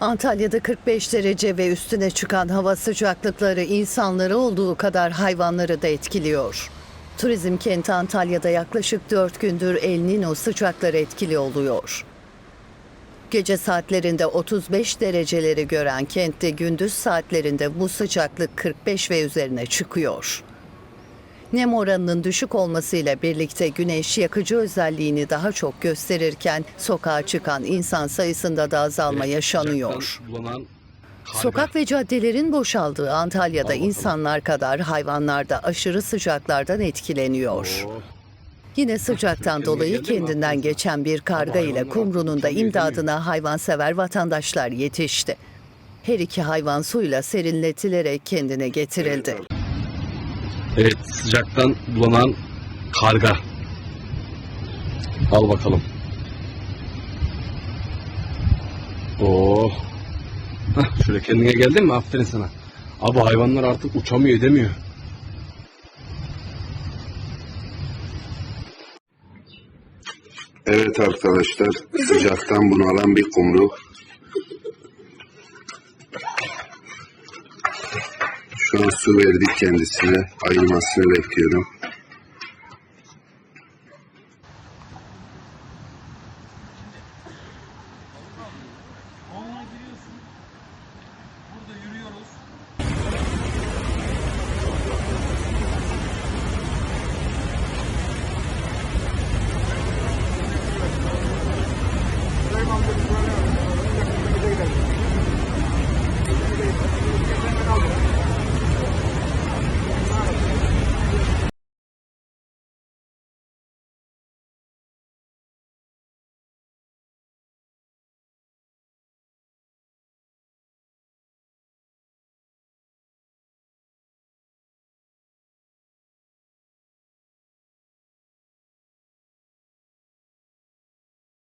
Antalya'da 45 derece ve üstüne çıkan hava sıcaklıkları insanları olduğu kadar hayvanları da etkiliyor. Turizm kenti Antalya'da yaklaşık 4 gündür El Nino sıcakları etkili oluyor. Gece saatlerinde 35 dereceleri gören kentte gündüz saatlerinde bu sıcaklık 45 ve üzerine çıkıyor. Nem oranının düşük olmasıyla birlikte güneş yakıcı özelliğini daha çok gösterirken sokağa çıkan insan sayısında da azalma yaşanıyor. Sokak ve caddelerin boşaldığı Antalya'da insanlar kadar hayvanlar da aşırı sıcaklardan etkileniyor. Yine sıcaktan dolayı kendinden geçen bir karga ile kumrunun da imdadına hayvansever vatandaşlar yetişti. Her iki hayvan suyla serinletilerek kendine getirildi. Evet sıcaktan bulanan karga. Al bakalım. Oo. Hah, şöyle kendine geldin mi? Aferin sana. Abi hayvanlar artık uçamıyor edemiyor. Evet arkadaşlar, sıcaktan bunalan bir kumru. Şu an su verdik kendisine. Ayılmasını bekliyorum.